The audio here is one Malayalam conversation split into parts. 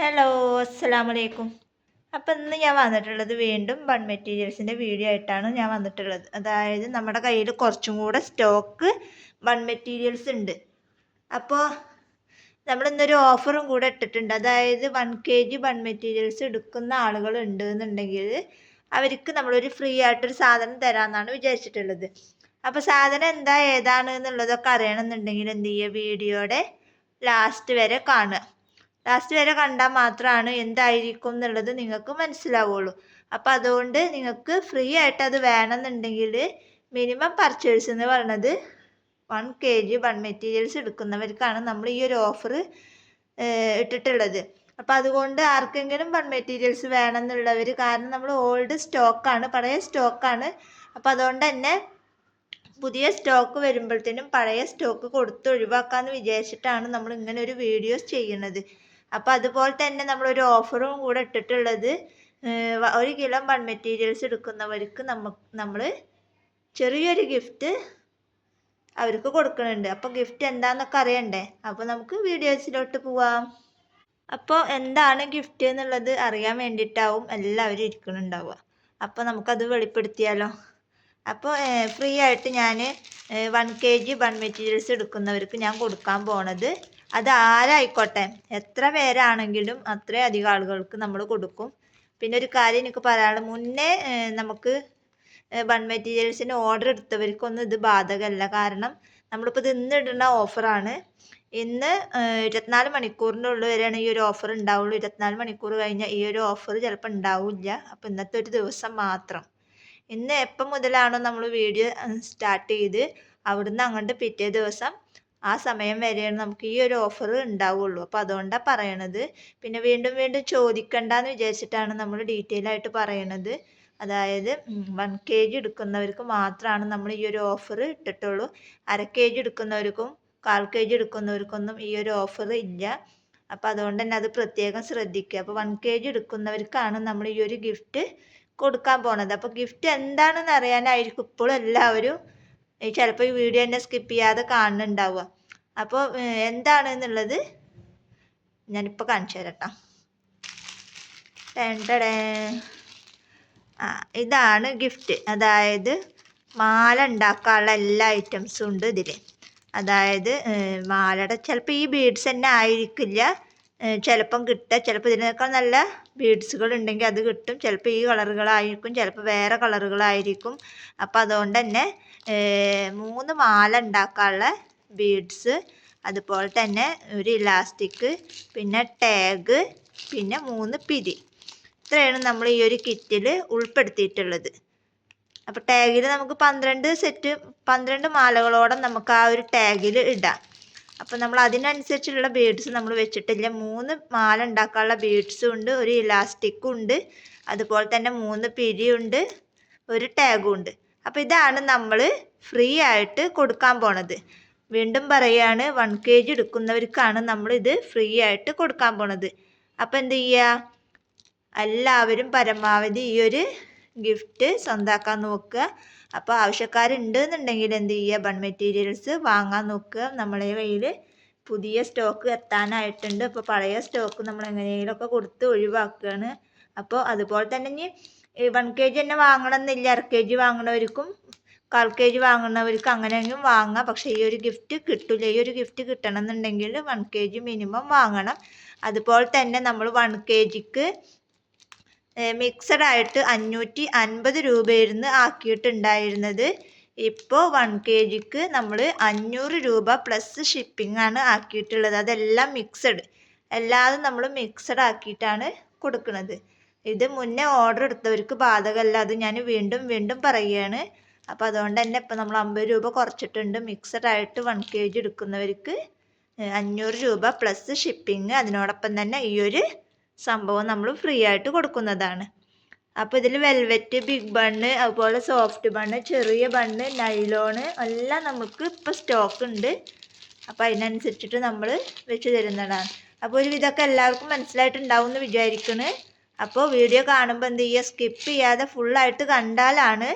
ഹലോ അസ്സാമലൈക്കും അപ്പം ഇന്ന് ഞാൻ വന്നിട്ടുള്ളത് വീണ്ടും ബൺ മെറ്റീരിയൽസിന്റെ വീഡിയോ ആയിട്ടാണ് ഞാൻ വന്നിട്ടുള്ളത്. അതായത് നമ്മുടെ കയ്യിൽ കുറച്ചും കൂടെ സ്റ്റോക്ക് ബൺ മെറ്റീരിയൽസ് ഉണ്ട്. അപ്പോൾ നമ്മൾ ഇന്നൊരു ഓഫറും കൂടെ ഇട്ടിട്ടുണ്ട്. അതായത് one K G bun materials എടുക്കുന്ന ആളുകൾ ഉണ്ട് എന്നുണ്ടെങ്കിൽ അവർക്ക് നമ്മളൊരു ഫ്രീ ആയിട്ടൊരു സാധനം തരാമെന്നാണ് വിചാരിച്ചിട്ടുള്ളത്. അപ്പോൾ സാധനം എന്താ ഏതാണ് എന്നുള്ളതൊക്കെ അറിയണമെന്നുണ്ടെങ്കിൽ എന്ത് ചെയ്യുക വീഡിയോയുടെ ലാസ്റ്റ് വരെ കാണുക. ലാസ്റ്റ് വരെ കണ്ടാൽ മാത്രമാണ് എന്തായിരിക്കും എന്നുള്ളത് നിങ്ങൾക്ക് മനസ്സിലാവുള്ളൂ. അപ്പോൾ അതുകൊണ്ട് നിങ്ങൾക്ക് ഫ്രീ ആയിട്ട് അത് വേണമെന്നുണ്ടെങ്കിൽ മിനിമം പർച്ചേസ് എന്ന് പറയുന്നത് one K G one materials എടുക്കുന്നവർക്കാണ് നമ്മൾ ഈ ഒരു ഓഫർ ഇട്ടിട്ടുള്ളത്. അപ്പോൾ അതുകൊണ്ട് ആർക്കെങ്കിലും വൺ മെറ്റീരിയൽസ് വേണമെന്നുള്ളവർ കാരണം നമ്മൾ ഓൾഡ് സ്റ്റോക്കാണ് പഴയ സ്റ്റോക്കാണ് അപ്പോൾ അതുകൊണ്ട് തന്നെ പുതിയ സ്റ്റോക്ക് വരുമ്പോഴത്തേനും പഴയ സ്റ്റോക്ക് കൊടുത്ത് ഒഴിവാക്കാമെന്ന് വിചാരിച്ചിട്ടാണ് നമ്മൾ ഇങ്ങനെ ഒരു വീഡിയോസ് ചെയ്യുന്നത്. അപ്പോൾ അതുപോലെ തന്നെ നമ്മളൊരു ഓഫറും കൂടെ ഇട്ടിട്ടുള്ളത് ഒരു കിലോ ബൺ മെറ്റീരിയൽസ് എടുക്കുന്നവർക്ക് നമ്മ നമ്മൾ ചെറിയൊരു ഗിഫ്റ്റ് അവർക്ക് കൊടുക്കുന്നുണ്ട് അപ്പോൾ ഗിഫ്റ്റ് എന്താണെന്നൊക്കെ അറിയണ്ടേ? അപ്പോൾ നമുക്ക് വീഡിയോസിലോട്ട് പോവാം. അപ്പോൾ എന്താണ് ഗിഫ്റ്റ് എന്നുള്ളത് അറിയാൻ വേണ്ടിയിട്ടാവും എല്ലാവരും ഇരിക്കുന്നുണ്ടാവുക അപ്പോൾ നമുക്കത് വെളിപ്പെടുത്തിയാലോ? അപ്പോൾ ഫ്രീ ആയിട്ട് ഞാൻ one K G bun materials എടുക്കുന്നവർക്ക് ഞാൻ കൊടുക്കാൻ പോണത് അത് ആരായിക്കോട്ടെ എത്ര പേരാണെങ്കിലും അത്രയും അധികം ആളുകൾക്ക് നമ്മൾ കൊടുക്കും. പിന്നെ ഒരു കാര്യം എനിക്ക് പറയാനുള്ളത്. മുന്നേ നമുക്ക് ബൺ മെറ്റീരിയൽസിന് ഓർഡർ എടുത്തവർക്കൊന്നും ഇത് ബാധകമല്ല. കാരണം നമ്മളിപ്പോൾ ഇത് ഇന്ന് ഇടുന്ന ഓഫറാണ് ഇന്ന് ഇരുപത്തിനാല് മണിക്കൂറിനുള്ളിൽ വരെയാണ് ഈ ഒരു ഓഫർ ഉണ്ടാവുള്ളൂ. ഇരുപത്തിനാല് മണിക്കൂർ കഴിഞ്ഞാൽ ഈ ഒരു ഓഫർ ചിലപ്പോൾ ഉണ്ടാവില്ല. അപ്പോൾ ഇന്നത്തെ ഒരു ദിവസം മാത്രം. ഇന്ന് എപ്പം മുതലാണോ നമ്മൾ വീഡിയോ സ്റ്റാർട്ട് ചെയ്ത് അവിടുന്ന് അങ്ങോട്ട് പിറ്റേ ദിവസം ആ സമയം വരെയാണ് നമുക്ക് ഈ ഒരു ഓഫർ ഉണ്ടാവുള്ളൂ. അപ്പോൾ അതുകൊണ്ടാണ് പറയണത്. പിന്നെ വീണ്ടും വീണ്ടും ചോദിക്കണ്ടെന്ന് വിചാരിച്ചിട്ടാണ് നമ്മൾ ഡീറ്റെയിൽ ആയിട്ട് പറയണത്. അതായത് വൺ കെ ജി എടുക്കുന്നവർക്ക് മാത്രമാണ് നമ്മൾ ഈ ഒരു ഓഫർ ഇട്ടിട്ടുള്ളൂ. അര കെ ജി എടുക്കുന്നവർക്കും കാൽ കെ ജി എടുക്കുന്നവർക്കൊന്നും ഈ ഒരു ഓഫർ ഇല്ല. അപ്പോൾ അതുകൊണ്ട് തന്നെ അത് പ്രത്യേകം ശ്രദ്ധിക്കുക. അപ്പോൾ വൺ കെ ജി എടുക്കുന്നവർക്കാണ് നമ്മൾ ഈ ഒരു ഗിഫ്റ്റ് കൊടുക്കാൻ പോണത്. അപ്പോൾ ഗിഫ്റ്റ് എന്താണെന്ന് അറിയാനായിരിക്കും ഇപ്പോഴും എല്ലാവരും ചിലപ്പോൾ ഈ വീഡിയോ തന്നെ സ്കിപ്പ് ചെയ്യാതെ കാണുന്നുണ്ടാവുക. അപ്പോൾ എന്താണ് എന്നുള്ളത് ഞാനിപ്പോൾ കാണിച്ചു തരട്ടോ. ടേണ്ടടേ ആ ഇതാണ് ഗിഫ്റ്റ്. അതായത് മാല ഉണ്ടാക്കാനുള്ള എല്ലാ ഐറ്റംസും ഉണ്ട് ഇതിൽ അതായത് മാലയുടെ ചിലപ്പോൾ ഈ ബീഡ്സ് തന്നെ ആയിരിക്കില്ല. ചിലപ്പം കിട്ടുക. ചിലപ്പോൾ ഇതിനേക്കാൾ നല്ല ബീഡ്സുകൾ ഉണ്ടെങ്കിൽ അത് കിട്ടും. ചിലപ്പോൾ ഈ കളറുകളായിരിക്കും. ചിലപ്പോൾ വേറെ കളറുകളായിരിക്കും. അപ്പോൾ അതുകൊണ്ട് തന്നെ മൂന്ന് മാല ഉണ്ടാക്കാനുള്ള ബീഡ്സ് അതുപോലെ തന്നെ ഒരു ഇലാസ്റ്റിക് പിന്നെ ടാഗ് പിന്നെ മൂന്ന് പിരി. ഇത്രയാണ് നമ്മൾ ഈ ഒരു കിറ്റിൽ ഉൾപ്പെടുത്തിയിട്ടുള്ളത്. അപ്പോൾ ടാഗിൽ നമുക്ക് പന്ത്രണ്ട് സെറ്റ് പന്ത്രണ്ട് മാലകളോടെ നമുക്ക് ആ ഒരു ടാഗിൽ ഇടാം. അപ്പോൾ നമ്മൾ അതിനനുസരിച്ചുള്ള ബീഡ്സ് നമ്മൾ വെച്ചിട്ടില്ല. മൂന്ന് മാല ഉണ്ടാക്കാനുള്ള ബീഡ്സും ഉണ്ട് ഒരു ഇലാസ്റ്റിക്കും ഉണ്ട് അതുപോലെ തന്നെ മൂന്ന് പിരിയുണ്ട് ഒരു ടാഗും ഉണ്ട്. അപ്പോൾ ഇതാണ് നമ്മൾ ഫ്രീ ആയിട്ട് കൊടുക്കാൻ പോണത്. വീണ്ടും പറയുകയാണ് വൺ കെ ജി എടുക്കുന്നവർക്കാണ് നമ്മളിത് ഫ്രീ ആയിട്ട് കൊടുക്കാൻ പോണത്. അപ്പോൾ എന്ത് ചെയ്യുക എല്ലാവരും പരമാവധി ഈ ഒരു ഗിഫ്റ്റ് സ്വന്താക്കാൻ നോക്കുക. അപ്പോൾ ആവശ്യക്കാരുണ്ട് എന്നുണ്ടെങ്കിൽ എന്ത് ചെയ്യുക? ബൺ മെറ്റീരിയൽസ് വാങ്ങാൻ നോക്കുക. നമ്മളെ കയ്യിൽ പുതിയ സ്റ്റോക്ക് എത്താനായിട്ടുണ്ട്. അപ്പോൾ പഴയ സ്റ്റോക്ക് നമ്മൾ എങ്ങനെയെങ്കിലുമൊക്കെ കൊടുത്ത് ഒഴിവാക്കുകയാണ്. അപ്പോൾ അതുപോലെ തന്നെ ഇനി വൺ കെ ജി തന്നെ വാങ്ങണം എന്നില്ല അര കെ ജി വാങ്ങണവർക്കും കാൽ വാങ്ങുന്നവർക്ക് അങ്ങനെയെങ്കിലും വാങ്ങാം. പക്ഷേ ഈ ഒരു ഗിഫ്റ്റ് കിട്ടില്ല ഈ ഒരു ഗിഫ്റ്റ് കിട്ടണം എന്നുണ്ടെങ്കിൽ വൺ കെ ജി മിനിമം വാങ്ങണം. അതുപോലെ തന്നെ നമ്മൾ വൺ കെ ജിക്ക് മിക്സഡ് ആയിട്ട് അഞ്ഞൂറ്റി അൻപത് രൂപയായിരുന്നു ആക്കിയിട്ടുണ്ടായിരുന്നത്. ഇപ്പോൾ വൺ കെ ജിക്ക് നമ്മൾ അഞ്ഞൂറ് രൂപ പ്ലസ് ഷിപ്പിംഗ് ആണ് ആക്കിയിട്ടുള്ളത്. അതെല്ലാം മിക്സഡ് എല്ലാതും നമ്മൾ മിക്സഡ് ആക്കിയിട്ടാണ് കൊടുക്കുന്നത്. ഇത് മുന്നേ ഓർഡർ എടുത്തവർക്ക് ബാധകമല്ല. അത് ഞാൻ വീണ്ടും വീണ്ടും പറയുകയാണ്. അപ്പോൾ അതുകൊണ്ട് തന്നെ ഇപ്പോൾ നമ്മൾ അമ്പത് രൂപ കുറച്ചിട്ടുണ്ട്. മിക്സഡ് ആയിട്ട് വൺ കെ ജി എടുക്കുന്നവർക്ക് അഞ്ഞൂറ് രൂപ പ്ലസ് ഷിപ്പിംഗ് അതിനോടൊപ്പം തന്നെ ഈ ഒരു സംഭവം നമ്മൾ ഫ്രീ ആയിട്ട് കൊടുക്കുന്നതാണ്. അപ്പോൾ ഇതിൽ വെൽവെറ്റ് ബിഗ് ബണ്ണ് അതുപോലെ സോഫ്റ്റ് ബണ്ണ് ചെറിയ ബണ്ണ് നൈലോണ് എല്ലാം നമുക്ക് ഇപ്പോൾ സ്റ്റോക്ക് ഉണ്ട്. അപ്പോൾ അതിനനുസരിച്ചിട്ട് നമ്മൾ വെച്ച് തരുന്നതാണ്. അപ്പോൾ ഒരു ഇതൊക്കെ എല്ലാവർക്കും മനസ്സിലായിട്ടുണ്ടാവും എന്ന് വിചാരിക്കുന്നു അപ്പോൾ വീഡിയോ കാണുമ്പോൾ എന്ത് ചെയ്യുക? സ്കിപ്പ് ചെയ്യാതെ ഫുള്ളായിട്ട് കണ്ടാലാണ്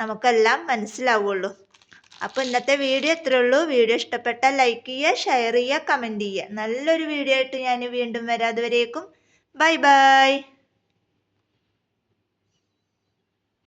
നമുക്കെല്ലാം മനസ്സിലാവുള്ളൂ. അപ്പോൾ ഇന്നത്തെ വീഡിയോ ഇത്രേ ഉള്ളൂ വീഡിയോ ഇഷ്ടപ്പെട്ടാൽ ലൈക്ക് ചെയ്യുക ഷെയർ ചെയ്യുക കമന്റ് ചെയ്യുക. നല്ലൊരു വീഡിയോ ആയിട്ട് ഞാൻ വീണ്ടും വരാം. അതുവരേക്കും ബൈ ബൈ